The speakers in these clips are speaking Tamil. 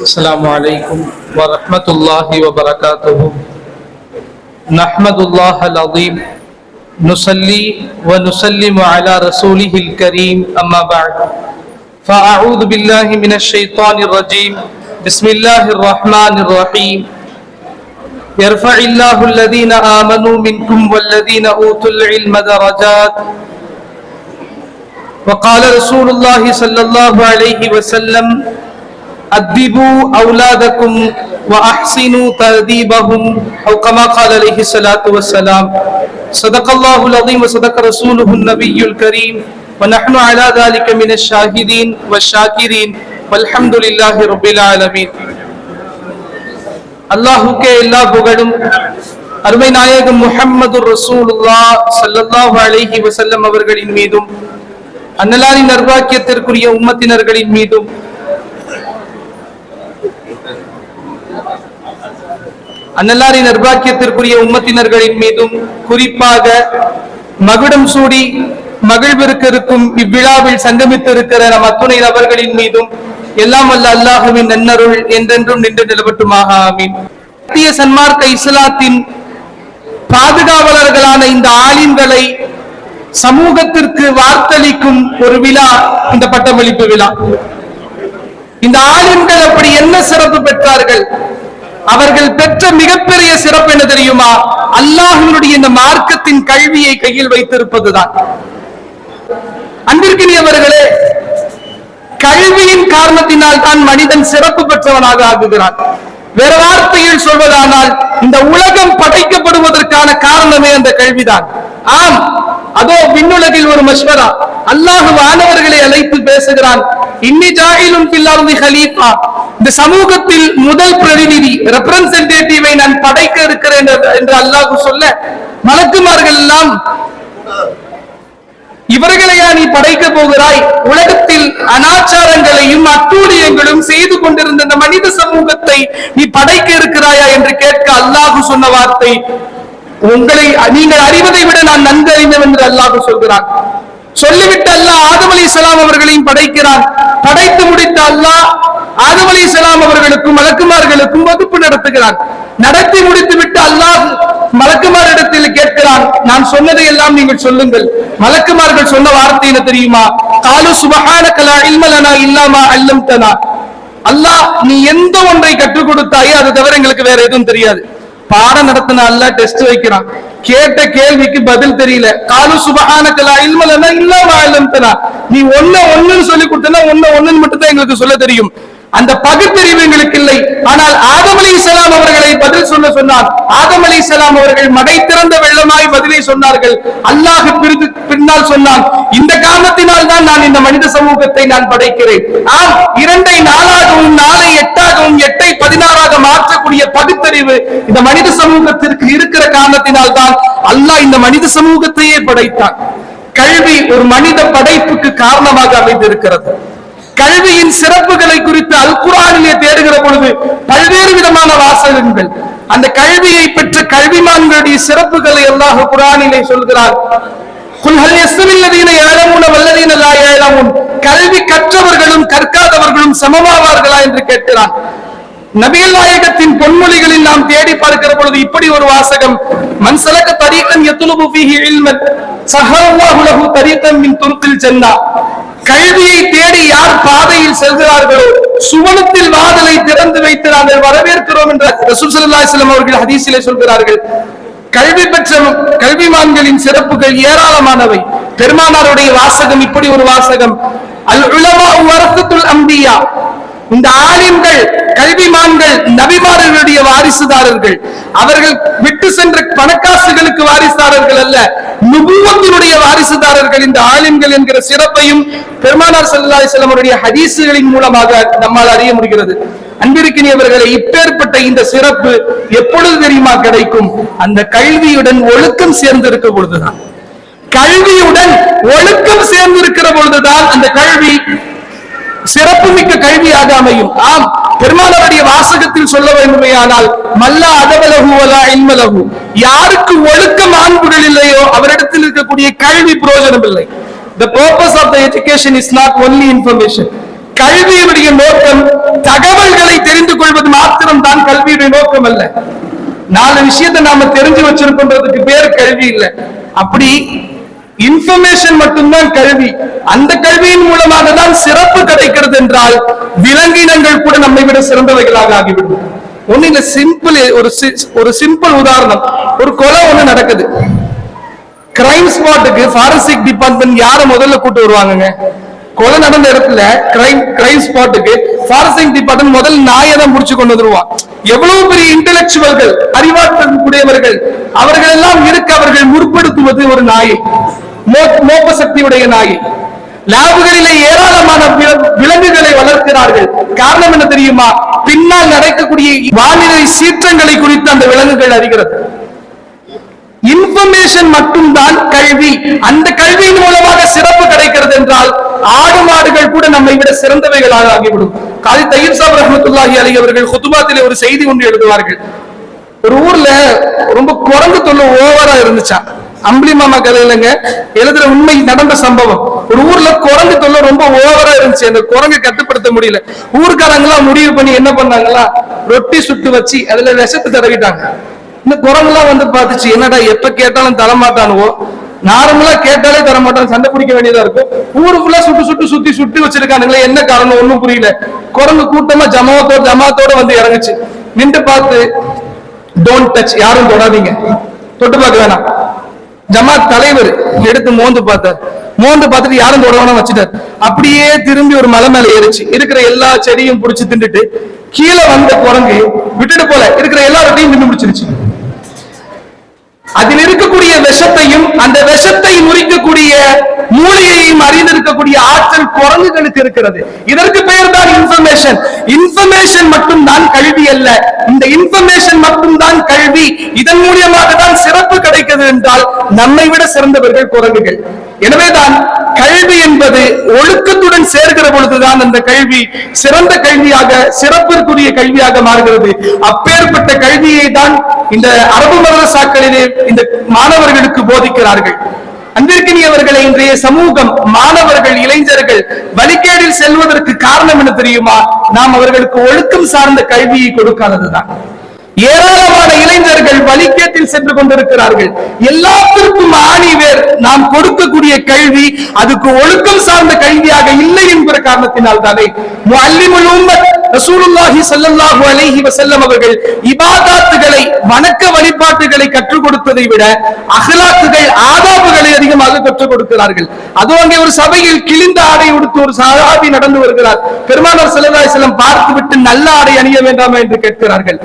السلام عليكم ورحمة الله وبركاته نحمد الله العظيم نصلي ونسلم على رسوله الكريم أما بعد۔ فأعوذ بالله من الشيطان الرجيم بسم الله الرحمن الرحيم يرفع الله الذين آمنوا منكم والذين أوتوا العلم درجات۔ وقال رسول الله صلى الله عليه وسلم أدبوا أولادكم وأحسنوا تأديبهم أو كما قال عليه الصلاة والسلام صدق الله العظيم وصدق رسوله النبي الكريم ونحن على ذلك من الشاهدين والشاكرين والحمد لله رب العالمين அல்லாஹுக்கே எல்லா புகழும் அருமை நாயகம் முஹம்மது ரசூலுல்லா ஸல்லல்லாஹு அலைஹி வஸல்லம் அவர்களின் மீதும் அன்னலாரின் நர்வாக்கியத்திற்குரிய உம்மத்தினர்களின் மீதும் அன்னலாரின் நர்பாக்கியத்திற்குரிய உம்மத்தினர்களின் மீதும் குறிப்பாக மகுடம் சூடி மகிழ்விற்கு இருக்கும் இவ்விழாவில் சங்கமித்திருக்கிற நம் அத்துணை நபர்களின் மீதும் எல்லாம் வல்ல அல்லாஹுவின் நன்னருள் என்றென்றும் நின்று நிலவட்டுமாக ஆமீன். இந்திய சன்மார்க்க இஸ்லாத்தின் பாதுகாவலர்களான இந்த ஆலிம்களை சமூகத்திற்கு வார்த்தளிக்கும் ஒரு விழா இந்த பட்டமளிப்பு விழா. இந்த ஆலிம்கள் அப்படி என்ன சிறப்பு பெற்றார்கள்? அவர்கள் பெற்ற மிகப்பெரிய சிறப்பு என்ன தெரியுமா? அல்லாஹினுடைய இந்த மார்க்கத்தின் கல்வியை கையில் வைத்திருப்பதுதான். அன்பிற்கினியவர்களே கல்வியின் காரணத்தினால் தான் மனிதன் சிறப்பு பெற்றவனாக ஆகுகிறான். வேற வார்த்தையில் சொல்வதானால் இந்த உலகம் படைக்கப்படுவதற்கான காரணமே அந்த கல்விதான். ஆம் அதோ விண்ணுலகில் ஒரு மஸ்வரா அல்லாஹ் வானவர்களை அழைத்து பேசுகிறான் இன்னி ஜாகிலும் பில்லாருதி ஹலீஃபா. இந்த சமூகத்தில் முதல் பிரதிநிதி ரெப்ரசன்டேட்டிவை நான் படைக்க இருக்கிறேன் என்று- அல்லாஹு சொல்ல மலக்குமார்கள் எல்லாம் இவர்களையா நீ படைக்க போகிறாய்? உலகத்தில் அனாச்சாரங்களையும் அட்டூழியங்களும் செய்து கொண்டிருந்த இந்த மனித சமூகத்தை நீ படைக்க இருக்கிறாயா என்று கேட்க அல்லாஹு சொன்ன வார்த்தை உங்களை நீங்கள் அறிவதை விட நான் நன்கு அறிந்தவன் என்று அல்லாஹு சொல்கிறான். சொல்லிவிட்டு அல்லாஹ் ஆதம் அலி இஸ்லாம் அவர்களையும் படைக்கிறான். படைத்து முடித்த அல்லாஹ் ஆதம் அலி அவர்களுக்கும் மலக்குமார்களுக்கும் வகுப்பு நடத்துகிறான் நடத்தி முடித்து விட்டு அல்லாஹ் மலக்குமாரிடத்தில் கேட்கிறான் நான் சொன்னதை எல்லாம் நீங்கள் சொல்லுங்கள். மலக்குமார்கள் சொன்ன வார்த்தை என்ன தெரியுமா? காலு சுபஹானகலா இல்மலனா இல்லாமா அல்லம்தனா. அல்லாஹ் நீ எந்த ஒன்றை கற்றுக் கொடுத்தாயோ அது தவிர எங்களுக்கு வேற எதுவும் தெரியாது. பாடம் நடத்தின அல்ல டெஸ்ட் வைக்கிறான். கேட்ட கேள்விக்கு பதில் தெரியல. காலு சுபஹானகலா இல்மலனா இல்லாமா அல்லம்தனா. நீ ஒண்ணு ஒண்ணுன்னு சொல்லி கொடுத்தனா ஒண்ணு ஒண்ணுன்னு மட்டும் தான் எங்களுக்கு சொல்ல தெரியும். அந்த பகுத்தறிவு எங்களுக்கு இல்லை. ஆனால் ஆதம் அலி இஸ்லாம் அவர்களை பதில் சொல்ல சொன்னார் ஆதம் அலி இஸ்லாம் அவர்கள் மடை திறந்த வெள்ளமாய் பதிலை சொன்னார்கள். அல்லாஹ் பிரித்து பின்னால் சொன்னான் இந்த காரணத்தினால் தான் நான் இந்த மனித சமூகத்தை நான் படைக்கிறேன். ஆம் இரண்டை நாலாகவும் நாளை எட்டாகவும் எட்டை பதினாறாக மாற்றக்கூடிய பகுத்தறிவு இந்த மனித சமூகத்திற்கு இருக்கிற காரணத்தினால் தான் அல்லாஹ் இந்த மனித சமூகத்தையே படைத்தான். கல்வி ஒரு மனித படைப்புக்கு காரணமாக அமைந்திருக்கிறது. கல்வியின் சிறப்புகளை குறித்து அல் குரானிலே தேடுகிற பொழுது பல்வேறு விதமான வாசகங்கள். அந்த கல்வியை பெற்ற கல்விமான்களுடைய சிறப்புகளை அல்லாஹ் குரானிலே சொல்கிறார். குல் ஹல் யஸ்தவில் லதீன யஅலமூன வல்லதீன கல்வி கற்றவர்களும் கற்காதவர்களும் சமமாவார்களா என்று கேட்கிறான். நபிகள் நாயகத்தின் பொன்மொழிகளில் நாம் தேடி பார்க்கிற பொழுது இப்படி ஒரு வாசகம் மன்சலக்க தரீக்கன் எத்துலுபு ஃபீஹி இல்மன் சஹல்லாஹு தரீக்கன் மின் துருக்கில் சென்னா கல்வியை தேடி யார் பாதையில் செல்கிறார்களோ சுவனத்தில் வாதலை திறந்து வைத்து நாங்கள் வரவேற்கிறோம் என்ற ரசூல் அவர்கள் ஹதீசிலே சொல்கிறார்கள். கல்வி பெற்ற கல்விமான்களின் சிறப்புகள் ஏராளமானவை. பெருமானாருடைய வாசகம் இப்படி ஒரு வாசகம். அல் உலமா வரத்துல் அம்பியா. இந்த ஆலிம்கள் கல்விமான்கள் நபிமாரர்களுடைய வாரிசுதாரர்கள். அவர்கள் விட்டு சென்ற பணக்காசுகளுக்கு வாரிசுதாரர்கள் அல்ல நுபுவத்தினுடைய வாரிசுதாரர்கள் இந்த ஆலிம்கள் என்கிற சிறப்பையும் பெருமானார் ஸல்லல்லாஹு அலைஹி அவருடைய ஹதீசுகளின் மூலமாக நம்மால் அறிய முடிகிறது. அன்பிருக்கிறவர்களை இப்பேற்பட்ட இந்த சிறப்பு எப்பொழுது தெரியுமா கிடைக்கும்? அந்த கல்வியுடன் ஒழுக்கம் சேர்ந்து இருக்க பொழுதுதான். கல்வியுடன் ஒழுக்கம் சேர்ந்து இருக்கிற பொழுதுதான் அந்த கல்வி சிறப்புமிக்க கல்வியாக அமையும். ஆம் பெருமானவருடைய வாசகத்தில் சொல்ல வேண்டுமையானால் மல்லா அதவலகுவலா இன்மலகு யாருக்கு ஒழுக்க மாண்புகள் இல்லையோ அவரிடத்தில் இருக்கக்கூடிய கல்வி பிரயோஜனம் இல்லை. The purpose of the education is not only information கல்வியினுடைய நோக்கம் தகவல்களை தெரிந்து கொள்வது மாத்திரம் தான் கல்வியுடைய நோக்கம் அல்ல. நாலு விஷயத்தை நாம தெரிஞ்சு வச்சிருக்கோம்ன்றதுக்கு பேர் கல்வி இல்ல. அப்படி இன்ஃபர்மேஷன் மட்டும்தான் கல்வி. அந்த கல்வியின் மூலமாக தான் சிறப்பு கிடைக்கிறது என்றால் விலங்கினங்கள் கூட நம்மை விட சிறந்தவைகளாக ஆகிவிடும். ஒண்ணு இல்ல சிம்பிள் ஒரு ஒரு சிம்பிள் உதாரணம். ஒரு கொலை ஒண்ணு நடக்குது. கிரைம் ஸ்பாட்டுக்கு ஃபாரன்சிக் டிபார்ட்மெண்ட் யார முதல்ல கூட்டு வருவாங்க கொலை நடந்த இடத்துல கிரைம் கிரைம் ஸ்பாட்டுக்கு ஃபாரன்சிக் டிபார்ட்மெண்ட் முதல் நாயை தான் முடிச்சு கொண்டு வந்துருவான். எவ்வளவு பெரிய இன்டெலெக்சுவல்கள் அறிவாற்றல் உடையவர்கள் அவர்கள் எல்லாம் இருக்க அவர்கள் முற்படுத்துவது ஒரு நாயை. மோப்ப சக்தியுடைய நாயை. லேபுகளிலே ஏராளமான விலங்குகளை வளர்க்கிறார்கள். காரணம் என்ன தெரியுமா? பின்னால் நடக்கக்கூடிய வானிலை சீற்றங்களை குறித்து அந்த விலங்குகள் அறிகிறது. இன்ஃபர்மேஷன் மட்டும்தான் கல்வி. அந்த கல்வியின் மூலமாக சிறப்பு கிடைக்கிறது என்றால் ஆடு மாடுகள் கூட நம்மை விட சிறந்தவைகளாக ஆகிவிடும். காதி தயிர் சாப் ரஹமத்துல்லாஹி அலி அவர்கள் குத்துபாத்திலே ஒரு செய்தி ஒன்று எழுதுவார்கள். ஒரு ஊர்ல ரொம்ப குரங்கு தொல்லை ஓவரா இருந்துச்சா? அம்பளி மாமா கதை இல்லைங்க. எழுதுற உண்மை நடந்த சம்பவம். ஒரு ஊர்ல குரங்கு தொல்லை ரொம்ப ஓவரா இருந்துச்சு. அந்த குரங்கு கட்டுப்படுத்த முடியல. ஊர்க்காரங்க முடிவு பண்ணி என்ன பண்ணாங்களா ரொட்டி சுட்டு வச்சு அதுல விஷத்தை தடவிட்டாங்க. இந்த குரங்கெல்லாம் வந்து பார்த்துச்சு என்னடா எப்ப கேட்டாலும் தரமாட்டானுவோ. நார்மலா கேட்டாலே தர மாட்டாங்க சண்டை பிடிக்க வேண்டியதா இருக்கும். ஊரு ஃபுல்லா சுட்டு சுட்டு சுத்தி சுட்டு வச்சிருக்கானுங்களே என்ன காரணம் ஒண்ணும் புரியல. குரங்கு கூட்டமா ஜமாத்தோட ஜமாத்தோட வந்து இறங்குச்சு. நின்று பார்த்து டோன்ட் டச் யாரும் தொடாதீங்க. தொட்டு பார்க்க வேணாம். ஜமாத் தலைவர் எடுத்து மோந்து பார்த்தார். மோந்து பார்த்துட்டு யாரும் தொட வச்சுட்டார். அப்படியே திரும்பி ஒரு மலை மேல ஏறிச்சு. இருக்கிற எல்லா செடியும் பிடிச்சி தின்னுட்டு கீழே வந்த குரங்கு விட்டுட்டு போல இருக்கிற எல்லா ரொட்டியும் தின்னு முடிச்சிருச்சு. அதில் இருக்கக்கூடிய விஷத்தையும் அந்த விஷத்தை முறிக்கக்கூடிய மூலிகையையும் அறிந்திருக்கக்கூடிய ஆற்றல் குரங்குகளுக்கு இருக்கிறது. இதற்கு பெயர் தான் இன்ஃபர்மேஷன் இன்ஃபர்மேஷன் மட்டும் தான் கல்வி அல்ல. இந்த இன்ஃபர்மேஷன் மட்டும் தான் கல்வி. இதன் மூலியமாக தான் சிறப்பு கிடைக்கிறது என்றால் நம்மை விட சிறந்தவர்கள் குரங்குகள். எனவேதான் கல்வி என்பது ஒழுக்கத்துடன் சேர்கிற பொழுதுதான் அந்த கல்வி சிறந்த கல்வியாக சிறப்பிற்குரிய கல்வியாக மாறுகிறது. அப்பேற்பட்ட கல்வியை தான் இந்த அரபு மதரசாக்களிலே இந்த மாணவர்களுக்கு போதிக்கிறார்கள். அன்பிற்கினியவர்களை இன்றைய சமூகம் மாணவர்கள் இளைஞர்கள் வழிகேடில் செல்வதற்கு காரணம் என்ன தெரியுமா? நாம் அவர்களுக்கு ஒழுக்கம் சார்ந்த கல்வியை கொடுக்காததுதான். ஏராளமான இளைஞர்கள் வழிகேட்டில் சென்று கொண்டிருக்கிறார்கள். எல்லாத்திற்கும் ஆணிவேர் நாம் கொடுக்கக்கூடிய கல்வி அதுக்கு ஒழுக்கம் சார்ந்த கல்வியாக இல்லை என்கிற காரணத்தினால் தானே முஅல்லிமுல் ரசூலுல்லாஹி சல்லல்லாஹு அலைஹி வஸல்லம் அவர்கள் இபாதாத்துகளை வணக்க வழிபாட்டுகளை கற்றுக் கொடுத்ததை விட அகலாக்குகள் ஆதாபுகளை அதிகமாக கற்றுக் கொடுக்கிறார்கள். அது அங்கே ஒரு சபையில் கிழிந்த ஆடை உடுத்து ஒரு சஹாபி நடந்து வருகிறார். பெருமானார் சல்லல்லாஹி அலைஹி பார்த்துவிட்டு நல்ல ஆடை அணிய வேண்டாமா என்று கேட்கிறார்கள்.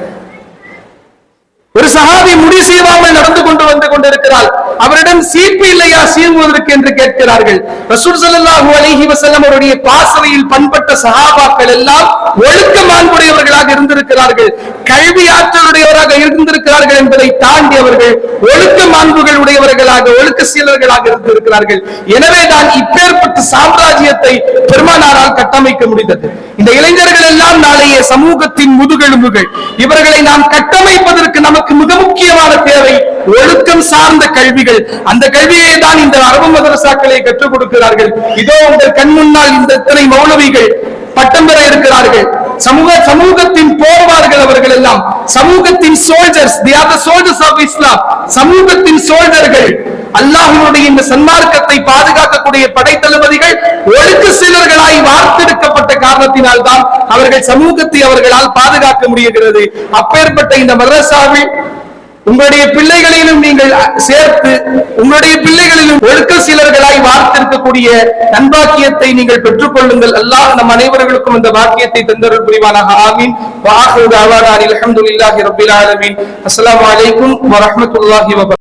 ஒரு சஹாபி முடி சீவாமல் நடந்து கொண்டு வந்து கொண்டிருக்கிறார். அவரிடம் சீப்பு இல்லையா? சீவுவதற்கு என்று கேட்கிறார்கள். ரசூல் சல்லாஹூ அலைஹி வசல்லம் அவருடைய பாசறையில் பண்பட்ட சகாபாக்கள் எல்லாம் ஒழுக்க மாண்புடையவர்களாக இருந்திருக்கிறார்கள். கல்வி ஆற்றலுடையவராக இருந்திருக்கிறார்கள் என்பதை தாண்டி அவர்கள் ஒழுக்க மாண்புகள் உடையவர்களாக ஒழுக்க சீலர்களாக இருந்திருக்கிறார்கள் எனவேதான் இப்பேற்பட்ட சாம்ராஜ்யத்தை பெருமானாரால் கட்டமைக்க முடிந்தது. இந்த இளைஞர்கள் எல்லாம் நாளைய சமூகத்தின் முதுகெலும்புகள். இவர்களை நாம் கட்டமைப்பதற்கு நமக்கு மிக முக்கியமான தேவை ஒழுக்கம் சார்ந்த கல்வி கல்விகள் அந்த கல்வியை தான் இந்த அரபு மதரசாக்களை கற்றுக் கொடுக்கிறார்கள். இதோ உங்கள் கண் முன்னால் இந்த இத்தனை மௌலவிகள் பட்டம் பெற இருக்கிறார்கள். சமூக சமூகத்தின் போர்வார்கள் அவர்கள் எல்லாம் சமூகத்தின் soldiers they are the soldiers of Islam சமூகத்தின் சோல்ஜர்கள் அல்லாஹினுடைய இந்த சன்மார்க்கத்தை பாதுகாக்கக்கூடிய படை தளபதிகள் ஒழுக்க சீலர்களாய் வார்த்தெடுக்கப்பட்ட காரணத்தினால் தான் அவர்கள் சமூகத்தை அவர்களால் பாதுகாக்க முடிகிறது. அப்பேற்பட்ட இந்த மதரசாவில் உங்களுடைய பிள்ளைகளிலும் நீங்கள் சேர்த்து உங்களுடைய பிள்ளைகளிலும் ஒழுக்க சீலர்களாய் வார்த்திருக்கக்கூடிய நன்பாக்கியத்தை நீங்கள் பெற்றுக் கொள்ளுங்கள் அல்லாஹ் நம் அனைவர்களுக்கும் அந்த வாக்கியத்தை தந்தருள் புரிவானாக. ஆமீன். வாஹு தாவானா அல்ஹம்துலில்லாஹி ரப்பில் ஆலமீன். அஸ்ஸலாமு அலைக்கும் வரஹ்மத்துல்லாஹி வபரகாத்துஹு